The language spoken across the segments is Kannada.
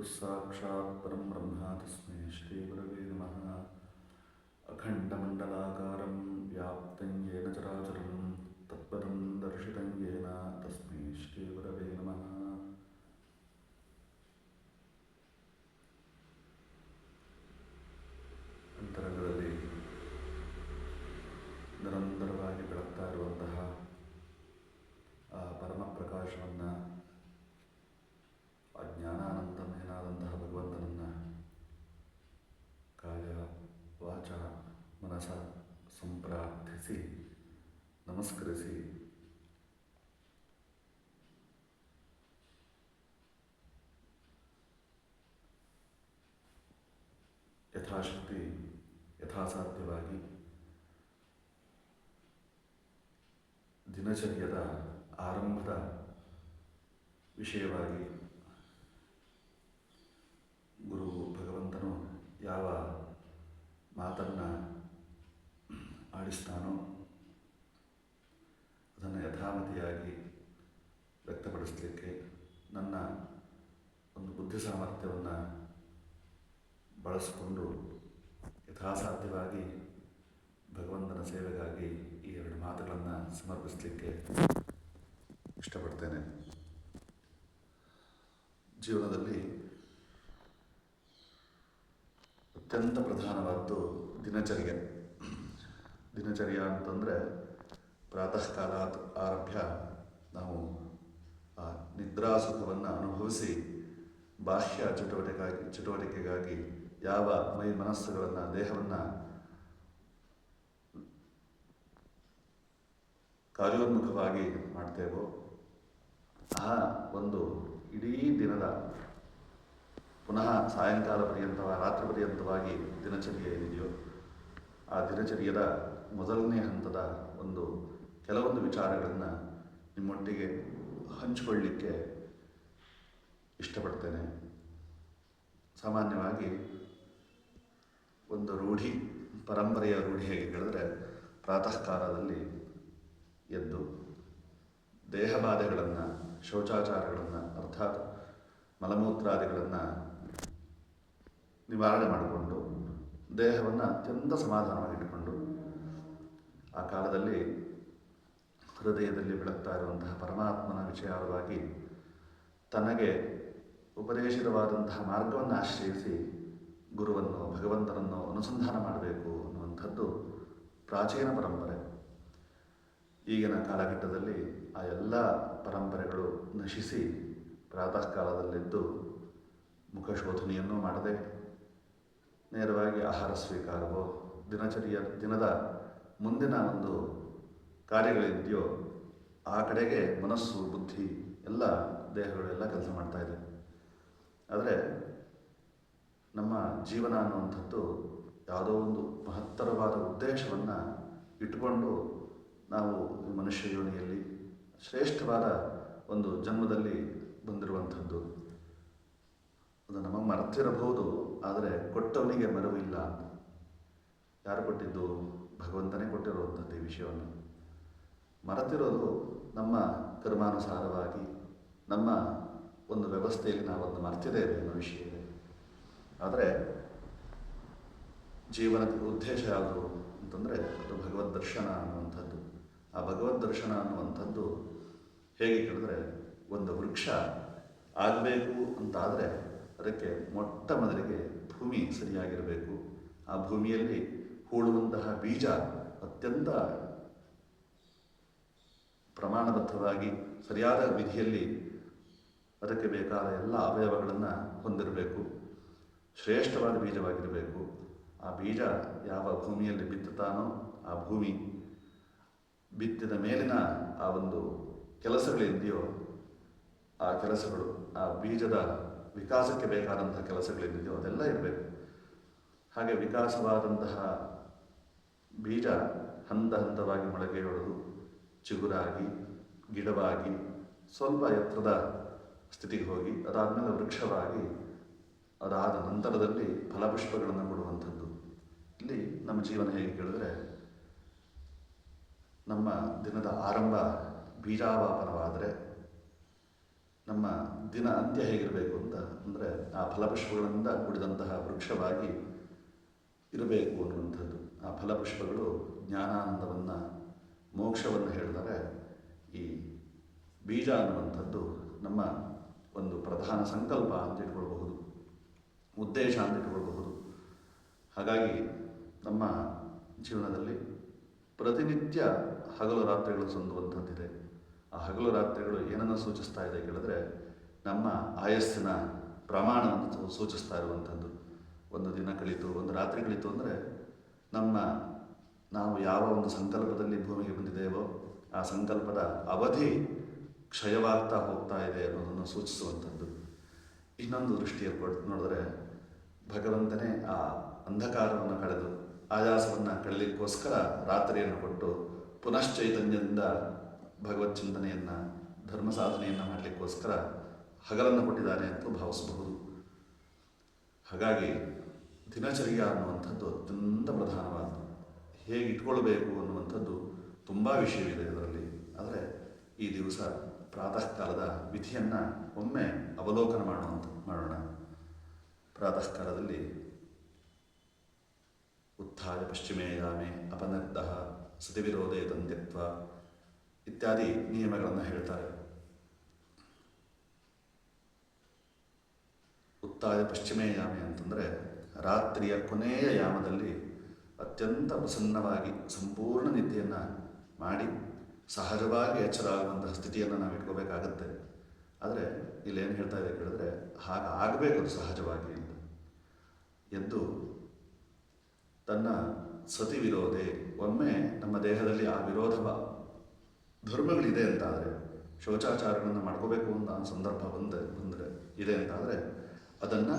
والسلام ನಮಸ್ಕರಿಸಿ. ಯಥಾಶಕ್ತಿ ಯಥಾಸಾಧ್ಯವಾಗಿ ದಿನಚರ್ಯದ ಆರಂಭದ ವಿಷಯವಾಗಿ ಗುರು ಭಗವಂತನು ಯಾವ ಮಾತನ್ನು ಆಡಿಸ್ತಾನೋ ಅದನ್ನು ಯಥಾಮತಿಯಾಗಿ ವ್ಯಕ್ತಪಡಿಸಲಿಕ್ಕೆ ನನ್ನ ಒಂದು ಬುದ್ಧಿ ಸಾಮರ್ಥ್ಯವನ್ನು ಬಳಸಿಕೊಂಡು ಯಥಾಸಾಧ್ಯವಾಗಿ ಭಗವಂತನ ಸೇವೆಗಾಗಿ ಈ ಎರಡು ಮಾತುಗಳನ್ನು ಸಮರ್ಪಿಸಲಿಕ್ಕೆ ಇಷ್ಟಪಡ್ತೇನೆ. ಜೀವನದಲ್ಲಿ ಅತ್ಯಂತ ಪ್ರಧಾನವಾದ್ದು ದಿನಚರ್ಯ. ದಿನಚರ್ಯ ಅಂತಂದರೆ ಪ್ರಾತಃ ಕಾಲಾತ್ ಆರಭ್ಯ ನಾವು ನಿದ್ರಾಸುಖವನ್ನು ಅನುಭವಿಸಿ ಬಾಹ್ಯ ಚಟುವಟಿಕೆಗಾಗಿ ಚಟುವಟಿಕೆಗಾಗಿ ಯಾವ ಮೈ ಮನಸ್ಸುಗಳನ್ನು, ದೇಹವನ್ನು ಕಾರ್ಯೋನ್ಮುಖವಾಗಿ ಮಾಡ್ತೇವೋ, ಆ ಒಂದು ಇಡೀ ದಿನದ ಪುನಃ ಸಾಯಂಕಾಲ ಪರ್ಯಂತ ರಾತ್ರಿ ಪರ್ಯಂತವಾಗಿ ದಿನಚರ್ಯ ಏನಿದೆಯೋ ಆ ದಿನಚರ್ಯದ ಮೊದಲನೇ ಹಂತದ ಒಂದು ಕೆಲವೊಂದು ವಿಚಾರಗಳನ್ನು ನಿಮ್ಮೊಟ್ಟಿಗೆ ಹಂಚಿಕೊಳ್ಳಿಕ್ಕೆ ಇಷ್ಟಪಡ್ತೇನೆ. ಸಾಮಾನ್ಯವಾಗಿ ಒಂದು ರೂಢಿ, ಪರಂಪರೆಯ ರೂಢಿ ಹೇಗೆ ಹೇಳಿದ್ರೆ ಪ್ರಾತಃ ಕಾಲದಲ್ಲಿ ಎದ್ದು ದೇಹಬಾಧೆಗಳನ್ನು, ಶೌಚಾಚಾರಗಳನ್ನು, ಅರ್ಥಾತ್ ಮಲಮೂತ್ರಾದಿಗಳನ್ನು ನಿವಾರಣೆ ಮಾಡಿಕೊಂಡು ದೇಹವನ್ನು ಅತ್ಯಂತ ಸಮಾಧಾನವಾಗಿಟ್ಟುಕೊಂಡು ಆ ಕಾಲದಲ್ಲಿ ಹೃದಯದಲ್ಲಿ ಬೆಳಗ್ತಾ ಇರುವಂತಹ ಪರಮಾತ್ಮನ ವಿಚಾರವಾಗಿ ತನಗೆ ಉಪದೇಶಿತವಾದಂತಹ ಮಾರ್ಗವನ್ನು ಆಶ್ರಯಿಸಿ ಗುರುವನ್ನು, ಭಗವಂತನನ್ನು ಅನುಸಂಧಾನ ಮಾಡಬೇಕು ಅನ್ನುವಂಥದ್ದು ಪ್ರಾಚೀನ ಪರಂಪರೆ. ಈಗಿನ ಕಾಲಘಟ್ಟದಲ್ಲಿ ಆ ಎಲ್ಲ ಪರಂಪರೆಗಳು ನಶಿಸಿ ಪ್ರಾತಃ ಕಾಲದಲ್ಲಿದ್ದು ಮುಖಶೋಧನೆಯನ್ನು ಮಾಡದೆ ನೇರವಾಗಿ ಆಹಾರ ಸ್ವೀಕಾರವೋ, ದಿನಚರಿಯ, ದಿನದ ಮುಂದಿನ ಒಂದು ಕಾರ್ಯಗಳೇನಿದೆಯೋ ಆ ಕಡೆಗೆ ಮನಸ್ಸು, ಬುದ್ಧಿ ಎಲ್ಲ ದೇಹಗಳೆಲ್ಲ ಕೆಲಸ ಮಾಡ್ತಾ ಇದೆ. ಆದರೆ ನಮ್ಮ ಜೀವನ ಅನ್ನುವಂಥದ್ದು ಯಾವುದೋ ಒಂದು ಮಹತ್ತರವಾದ ಉದ್ದೇಶವನ್ನು ಇಟ್ಟುಕೊಂಡು ನಾವು ಮನುಷ್ಯ ಯೋನಿಯಲ್ಲಿ ಶ್ರೇಷ್ಠವಾದ ಒಂದು ಜನ್ಮದಲ್ಲಿ ಬಂದಿರುವಂಥದ್ದು. ಅದು ನಮಗೆ ಮರೆತಿರಬಹುದು, ಆದರೆ ಕೊಟ್ಟವನಿಗೆ ಮರವು ಇಲ್ಲ ಯಾರು ಕೊಟ್ಟಿದ್ದು? ಭಗವಂತನೇ ಕೊಟ್ಟಿರುವಂಥದ್ದು ಈ ವಿಷಯವನ್ನು. ಮರೆತಿರೋದು ನಮ್ಮ ಕರ್ಮಾನುಸಾರವಾಗಿ, ನಮ್ಮ ಒಂದು ವ್ಯವಸ್ಥೆಯಲ್ಲಿ ನಾವೊಂದು ಮರ್ತಿದ್ದೇವೆ ಅನ್ನೋ ವಿಷಯ ಇದೆ. ಆದರೆ ಜೀವನದ ಉದ್ದೇಶ ಯಾವುದು ಅಂತಂದರೆ ಅದು ಭಗವದ್ ದರ್ಶನ ಅನ್ನುವಂಥದ್ದು. ಆ ಭಗವದ್ ದರ್ಶನ ಅನ್ನುವಂಥದ್ದು ಹೇಗೆ ಕೇಳಿದ್ರೆ ಒಂದು ವೃಕ್ಷ ಆಗಬೇಕು ಅಂತಾದರೆ ಅದಕ್ಕೆ ಮೊಟ್ಟ ಮೊದಲಿಗೆ ಭೂಮಿ ಸರಿಯಾಗಿರಬೇಕು. ಆ ಭೂಮಿಯಲ್ಲಿ ಹೂಳುವಂತಹ ಬೀಜ ಅತ್ಯಂತ ಪ್ರಮಾಣಬದ್ಧವಾಗಿ ಸರಿಯಾದ ವಿಧಿಯಲ್ಲಿ ಅದಕ್ಕೆ ಬೇಕಾದ ಎಲ್ಲ ಅವಯವಗಳನ್ನು ಹೊಂದಿರಬೇಕು. ಶ್ರೇಷ್ಠವಾದ ಬೀಜವಾಗಿರಬೇಕು. ಆ ಬೀಜ ಯಾವ ಭೂಮಿಯಲ್ಲಿ ಬಿತ್ತುತ್ತಾನೋ ಆ ಭೂಮಿ ಬಿತ್ತಿದ ಮೇಲಿನ ಆ ಒಂದು ಕೆಲಸಗಳೇನಿದೆಯೋ ಆ ಕೆಲಸಗಳು, ಆ ಬೀಜದ ವಿಕಾಸಕ್ಕೆ ಬೇಕಾದಂತಹ ಕೆಲಸಗಳೇನಿದೆಯೋ ಅದೆಲ್ಲ ಇರಬೇಕು. ಹಾಗೆ ವಿಕಾಸವಾದಂತಹ ಬೀಜ ಹಂತ ಹಂತವಾಗಿ ಮೊಳಗೆ ಹೊಡೆದು ಚಿಗುರಾಗಿ, ಗಿಡವಾಗಿ, ಸ್ವಲ್ಪ ಎತ್ತರದ ಸ್ಥಿತಿಗೆ ಹೋಗಿ, ಅದಾದಮೇಲೆ ವೃಕ್ಷವಾಗಿ, ಅದಾದ ನಂತರದಲ್ಲಿ ಫಲಪುಷ್ಪಗಳನ್ನು ಕೊಡುವಂಥದ್ದು. ಇಲ್ಲಿ ನಮ್ಮ ಜೀವನ ಹೇಗೆ ಕೇಳಿದ್ರೆ, ನಮ್ಮ ದಿನದ ಆರಂಭ ಬೀಜಾವಾಪನವಾದರೆ, ನಮ್ಮ ದಿನ ಅಂತ್ಯ ಹೇಗಿರಬೇಕು ಅಂತ ಅಂದರೆ, ಆ ಫಲಪುಷ್ಪಗಳಿಂದ ಕೂಡಿದಂತಹ ವೃಕ್ಷವಾಗಿ ಇರಬೇಕು ಅನ್ನುವಂಥದ್ದು. ಆ ಫಲಪುಷ್ಪಗಳು ಜ್ಞಾನಾನಂದವನ್ನು ಮೋಕ್ಷವನ್ನು ಹೇಳಿದರೆ ಈ ಬೀಜ ಅನ್ನುವಂಥದ್ದು ನಮ್ಮ ಒಂದು ಪ್ರಧಾನ ಸಂಕಲ್ಪ ಅಂತ ಇಟ್ಕೊಳ್ಬಹುದು, ಉದ್ದೇಶ ಅಂತ ಇಟ್ಕೊಳ್ಬಹುದು. ಹಾಗಾಗಿ ನಮ್ಮ ಜೀವನದಲ್ಲಿ ಪ್ರತಿನಿತ್ಯ ಹಗಲು ರಾತ್ರಿಗಳು ಸಂದುವಂಥದ್ದಿದೆ. ಆ ಹಗಲು ರಾತ್ರಿಗಳು ಏನನ್ನು ಸೂಚಿಸ್ತಾ ಇದೆ ಕೇಳಿದ್ರೆ ನಮ್ಮ ಆಯಸ್ಸಿನ ಪ್ರಮಾಣವನ್ನು ಸೂಚಿಸ್ತಾ ಇರುವಂಥದ್ದು. ಒಂದು ದಿನ ಕಳೀತು, ಒಂದು ರಾತ್ರಿ ಕಳೀತು ಅಂದರೆ ನಮ್ಮ ನಾವು ಯಾವ ಒಂದು ಸಂಕಲ್ಪದಲ್ಲಿ ಭೂಮಿಗೆ ಬಂದಿದ್ದೇವೋ ಆ ಸಂಕಲ್ಪದ ಅವಧಿ ಕ್ಷಯವಾಗ್ತಾ ಹೋಗ್ತಾ ಇದೆ ಅನ್ನೋದನ್ನು ಸೂಚಿಸುವಂಥದ್ದು. ಇನ್ನೊಂದು ಕೊಟ್ಟು ನೋಡಿದ್ರೆ ಭಗವಂತನೇ ಆ ಅಂಧಕಾರವನ್ನು ಕಳೆದು ಆಯಾಸವನ್ನು ಕಳೀಲಿಕ್ಕೋಸ್ಕರ ರಾತ್ರಿಯನ್ನು ಕೊಟ್ಟು ಪುನಶ್ಚೈತನ್ಯದಿಂದ ಭಗವತ್ ಚಿಂತನೆಯನ್ನು, ಧರ್ಮ ಸಾಧನೆಯನ್ನು ಮಾಡಲಿಕ್ಕೋಸ್ಕರ ಹಗಲನ್ನು ಕೊಟ್ಟಿದ್ದಾನೆ ಅಂತ ಭಾವಿಸಬಹುದು. ಹಾಗಾಗಿ ದಿನಚರ್ಯ ಅನ್ನುವಂಥದ್ದು ಅತ್ಯಂತ ಪ್ರಧಾನವಾದ್ದು. ಹೇಗೆ ಇಟ್ಕೊಳ್ಬೇಕು ಅನ್ನುವಂಥದ್ದು ತುಂಬ ವಿಷಯವಿದೆ ಇದರಲ್ಲಿ. ಆದರೆ ಈ ದಿವಸ ಪ್ರಾತಃ ಕಾಲದ ವಿಧಿಯನ್ನು ಒಮ್ಮೆ ಅವಲೋಕನ ಮಾಡುವಂಥ ಮಾಡೋಣ. ಪ್ರಾತಃ ಕಾಲದಲ್ಲಿ ಉತ್ಥಾಯ ಪಶ್ಚಿಮೇ ಯಾಮೆ ಅಪನರ್ಧ ಸತಿವಿರೋಧೆ ದಂತ್ಯತ್ವ ಇತ್ಯಾದಿ ನಿಯಮಗಳನ್ನು ಹೇಳ್ತಾರೆ. ಉತ್ತಾಯ ಪಶ್ಚಿಮೇ ಯಾಮೆ ಅಂತಂದರೆ ರಾತ್ರಿಯ ಕೊನೆಯ ಯಾಮದಲ್ಲಿ ಅತ್ಯಂತ ಪ್ರಸನ್ನವಾಗಿ ಸಂಪೂರ್ಣ ನಿದ್ದೆಯನ್ನು ಮಾಡಿ ಸಹಜವಾಗಿ ಎಚ್ಚರ ಆಗುವಂತಹ ಸ್ಥಿತಿಯನ್ನು ನಾವು ಇಟ್ಕೋಬೇಕಾಗತ್ತೆ. ಆದರೆ ಇಲ್ಲೇನು ಹೇಳ್ತಾ ಇದೆ ಕೇಳಿದ್ರೆ ಹಾಗೆ ಆಗಬೇಕು ಸಹಜವಾಗಿ ಅಂತ. ಎದ್ದು ತನ್ನ ಸತಿ ವಿರೋಧೆ, ಒಮ್ಮೆ ನಮ್ಮ ದೇಹದಲ್ಲಿ ಆ ವಿರೋಧ ಧರ್ಮಗಳಿದೆ ಅಂತಾದರೆ, ಶೌಚಾಚಾರಗಳನ್ನು ಮಾಡ್ಕೋಬೇಕು ಅಂತ ಸಂದರ್ಭ ಬಂದ, ಬಂದರೆ ಇದೆ ಅಂತಾದರೆ, ಅದನ್ನು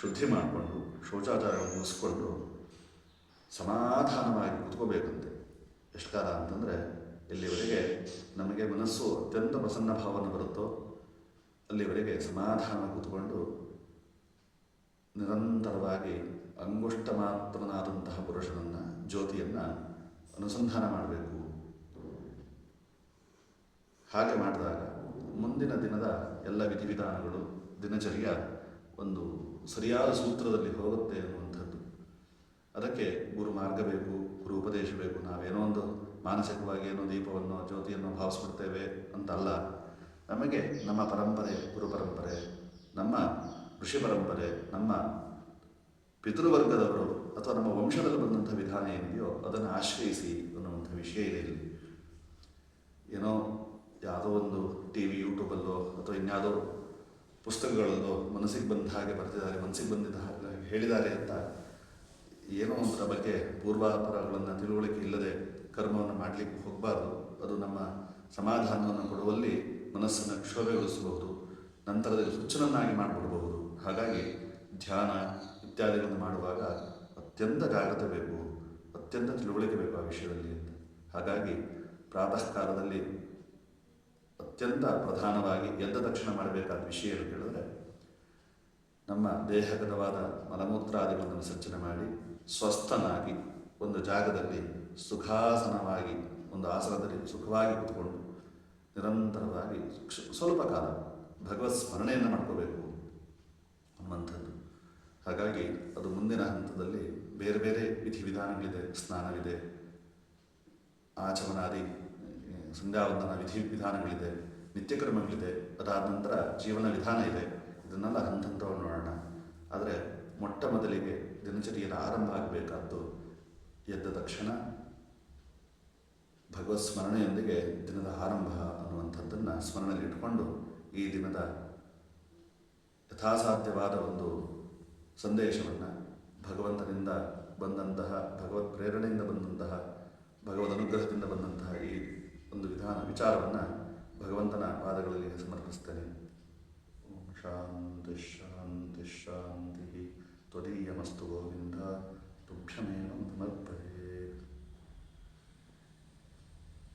ಶುದ್ಧಿ ಮಾಡಿಕೊಂಡು, ಶೌಚಾಚಾರಗಳನ್ನು ಮುಗಿಸ್ಕೊಂಡು ಸಮಾಧಾನವಾಗಿ ಕೂತ್ಕೋಬೇಕಂತೆ. ಎಷ್ಟು ಕಾಲ ಅಂತಂದರೆ, ಎಲ್ಲಿವರೆಗೆ ನಮಗೆ ಮನಸ್ಸು ಅತ್ಯಂತ ಪ್ರಸನ್ನ ಭಾವನೆ ಬರುತ್ತೋ, ಅಲ್ಲಿವರೆಗೆ ಸಮಾಧಾನ ಕೂತ್ಕೊಂಡು ನಿರಂತರವಾಗಿ ಅಂಗುಷ್ಟ ಮಾತ್ರನಾದಂತಹ ಪುರುಷನನ್ನು, ಜ್ಯೋತಿಯನ್ನು ಅನುಸಂಧಾನ ಮಾಡಬೇಕು. ಹಾಗೆ ಮಾಡಿದಾಗ ಮುಂದಿನ ದಿನದ ಎಲ್ಲ ವಿಧಿವಿಧಾನಗಳು ದಿನಚರ್ಯ ಒಂದು ಸರಿಯಾದ ಸೂತ್ರದಲ್ಲಿ ಹೋಗುತ್ತೆ ಅನ್ನುವಂಥದ್ದು ಅದಕ್ಕೆ ಗುರು ಮಾರ್ಗ ಬೇಕು, ಗುರು ಉಪದೇಶ ಬೇಕು. ನಾವೇನೋ ಒಂದು ಮಾನಸಿಕವಾಗಿ ಏನೋ ದೀಪವನ್ನು ಜ್ಯೋತಿಯನ್ನು ಭಾವಿಸ್ಬಿಡ್ತೇವೆ ಅಂತಲ್ಲ. ನಮಗೆ ನಮ್ಮ ಪರಂಪರೆ, ಗುರು ಪರಂಪರೆ, ನಮ್ಮ ಋಷಿ ಪರಂಪರೆ, ನಮ್ಮ ಪಿತೃವರ್ಗದವರು ಅಥವಾ ನಮ್ಮ ವಂಶದಲ್ಲಿ ಬಂದಂಥ ವಿಧಾನ ಏನಿದೆಯೋ ಅದನ್ನು ಆಶ್ರಯಿಸಿ ಅನ್ನುವಂಥ ವಿಷಯ ಇದೆ ಇಲ್ಲಿ. ಏನೋ ಯಾವುದೋ ಒಂದು ಟಿ ವಿ, ಯೂಟ್ಯೂಬಲ್ಲೋ ಅಥವಾ ಇನ್ಯಾವುದೋ ಪುಸ್ತಕಗಳಲ್ಲೋ ಮನಸ್ಸಿಗೆ ಬಂದ ಹಾಗೆ ಬರ್ತಿದ್ದಾರೆ, ಮನಸ್ಸಿಗೆ ಬಂದಿದ್ದ ಹಾಗೆ ಹೇಳಿದ್ದಾರೆ ಅಂತ ಏನೋ ಒಂದರ ಬಗ್ಗೆ ಪೂರ್ವಾಪರಗಳನ್ನು ತಿಳುವಳಿಕೆ ಇಲ್ಲದೆ ಕರ್ಮವನ್ನು ಮಾಡಲಿಕ್ಕೆ ಹೋಗಬಾರ್ದು. ಅದು ನಮ್ಮ ಸಮಾಧಾನವನ್ನು ಕೊಡುವಲ್ಲಿ ಮನಸ್ಸನ್ನು ಕ್ಷೋಭೆಗೊಳಿಸಬಹುದು. ನಂತರದಲ್ಲಿ ಹುಚ್ಚನನ್ನಾಗಿ ಮಾಡಿಬಿಡಬಹುದು. ಹಾಗಾಗಿ ಧ್ಯಾನ ಇತ್ಯಾದಿಗಳನ್ನು ಮಾಡುವಾಗ ಅತ್ಯಂತ ಜಾಗ್ರತೆ ಬೇಕು, ಅತ್ಯಂತ ತಿಳುವಳಿಕೆ ಬೇಕು ಆ ವಿಷಯದಲ್ಲಿ ಅಂತ. ಹಾಗಾಗಿ ಪ್ರಾತಃ ಕಾಲದಲ್ಲಿ ಅತ್ಯಂತ ಪ್ರಧಾನವಾಗಿ ಎದ್ದ ತಕ್ಷಣ ಮಾಡಬೇಕಾದ ವಿಷಯ ಏನು ಕೇಳಿದ್ರೆ, ನಮ್ಮ ದೇಹಗತವಾದ ಮಲಮೂತ್ರಾದಿಗಳನ್ನು ವಿಸರ್ಜನೆ ಮಾಡಿ ಸ್ವಸ್ಥನಾಗಿ ಒಂದು ಜಾಗದಲ್ಲಿ ಸುಖಾಸನವಾಗಿ, ಒಂದು ಆಸನದಲ್ಲಿ ಸುಖವಾಗಿ ಕೂತ್ಕೊಂಡು ನಿರಂತರವಾಗಿ ಸ್ವಲ್ಪ ಕಾಲ ಭಗವತ್ ಸ್ಮರಣೆಯನ್ನು ಮಾಡ್ಕೋಬೇಕು ಅನ್ನುವಂಥದ್ದು. ಹಾಗಾಗಿ ಅದು ಮುಂದಿನ ಹಂತದಲ್ಲಿ ಬೇರೆ ಬೇರೆ ವಿಧಿವಿಧಾನಗಳಿದೆ, ಸ್ನಾನವಿದೆ, ಆಚಮನಾದಿ ಸಂಧ್ಯಾವಂದನ ವಿಧಿ ವಿಧಾನಗಳಿದೆ, ನಿತ್ಯಕ್ರಮಗಳಿದೆ, ಅದಾದ ನಂತರ ಜೀವನ ವಿಧಾನ ಇದೆ. ಇದನ್ನೆಲ್ಲ ಹಂತ ಹಂತವನ್ನು ನೋಡೋಣ. ಆದರೆ ಮೊಟ್ಟ ಮೊದಲಿಗೆ ದಿನಚರಿಯನ್ನು ಆರಂಭ ಆಗಬೇಕಾದ್ದು ಎದ್ದ ತಕ್ಷಣ ಭಗವತ್ ಸ್ಮರಣೆಯೊಂದಿಗೆ ದಿನದ ಆರಂಭ ಅನ್ನುವಂಥದ್ದನ್ನು ಸ್ಮರಣೆಯಲ್ಲಿ ಇಟ್ಕೊಂಡು ಈ ದಿನದ ಯಥಾಸಾಧ್ಯವಾದ ಒಂದು ಸಂದೇಶವನ್ನು, ಭಗವಂತನಿಂದ ಬಂದಂತಹ, ಭಗವತ್ ಪ್ರೇರಣೆಯಿಂದ ಬಂದಂತಹ, ಭಗವದ್ ಅನುಗ್ರಹದಿಂದ ಬಂದಂತಹ ಈ ಒಂದು ವಿಧಾನ, ವಿಚಾರವನ್ನು ಭಗವಂತನ ಪಾದಗಳಲ್ಲಿ ಸಮರ್ಪಿಸ್ತೇನೆ. ಶಾಂತಿ ಶಾಂತಿ ಶಾಂತಿ. त्वदीयमस्तु गोविन्द तुभ्यमेवं समर्पये